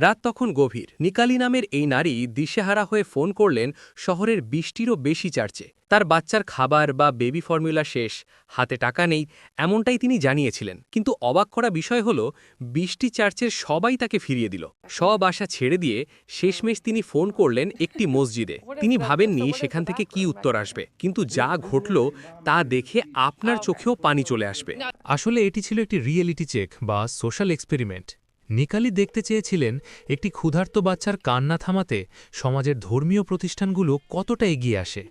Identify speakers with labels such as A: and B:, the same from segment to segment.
A: রাত তখন গভীর। নিকালি নামের এই নারী দিশেহারা হয়ে ফোন করলেন শহরের বৃষ্টিরও বেশি চার্চে। তার বাচ্চার খাবার বা বেবি ফর্মুলা শেষ, হাতে টাকা নেই, এমনটাই তিনি জানিয়েছিলেন। কিন্তু অবাক করা বিষয় হল, বৃষ্টি চার্চের সবাই তাকে ফিরিয়ে দিল। সব আশা ছেড়ে দিয়ে শেষমেশ তিনি ফোন করলেন একটি মসজিদে। তিনি ভাবেননি সেখান থেকে কি উত্তর আসবে। কিন্তু যা ঘটল, তা দেখে আপনার চোখেও পানি চলে আসবে।
B: আসলে এটি ছিল একটি রিয়েলিটি চেক বা সোশ্যাল এক্সপেরিমেন্ট। নিকালি দেখতে চেয়েছিলেন একটি ক্ষুধার্ত বাচ্চার কান্না থামাতে সমাজের ধর্মীয় প্রতিষ্ঠানগুলো কতটা এগিয়ে আসে।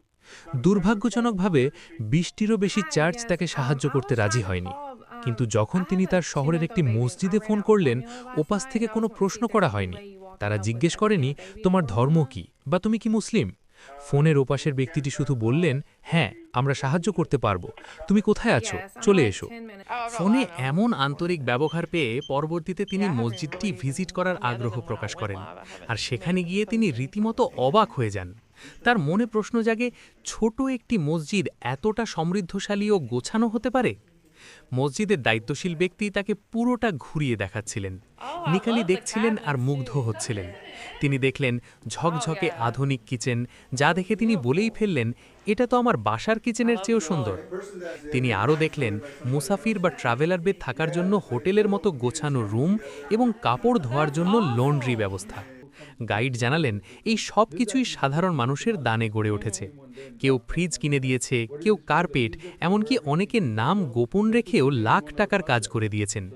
B: দুর্ভাগ্যজনকভাবে বিশটিরও বেশি চার্চ তাকে সাহায্য করতে রাজি হয়নি। কিন্তু যখন তিনি তার শহরের একটি মসজিদে ফোন করলেন, ওপাশ থেকে কোনো প্রশ্ন করা হয়নি। তারা জিজ্ঞেস করেনি, তোমার ধর্ম কি? বা তুমি কি মুসলিম? ফোনের ওপাশের ব্যক্তিটি শুধু বললেন হ্যাঁ আমরা সাহায্য করতে পারব। তুমি কোথায় আছো? চলে এসো।
A: ফোনে এমন আন্তরিক ব্যবহার পেয়ে পরবর্তীতে তিনি মসজিদটি ভিজিট করার আগ্রহ প্রকাশ করেন আর সেখানে গিয়ে তিনি রীতিমতো অবাক হয়ে যান। তার মনে প্রশ্ন জাগে ছোট একটি মসজিদ এতটা সমৃদ্ধশালী ও গোছানো হতে পারে? মসজিদের দায়িত্বশীল ব্যক্তি তাকে পুরোটা ঘুরিয়ে দেখাচ্ছিলেন। নিকালি দেখছিলেন আর মুগ্ধ হচ্ছিলেন। তিনি দেখলেন ঝকঝকে আধুনিক কিচেন যা দেখে তিনি বলেই ফেললেন এটা তো আমার বাসার কিচেনের চেয়েও সুন্দর। তিনি আরও দেখলেন মুসাফির বা ট্রাভেলারদের থাকার জন্য হোটেলের মতো গোছানো রুম এবং কাপড় ধোয়ার জন্য লন্ড্রি ব্যবস্থা। গাইড জানালেন, এই সব কিছুই সাধারণ মানুষের দানে গড়ে উঠেছে। কেউ ফ্রিজ কিনে দিয়েছে, কেউ কার্পেট, এমনকি অনেকে নাম গোপন রেখেও লাখ টাকার কাজ করে দিয়েছেন।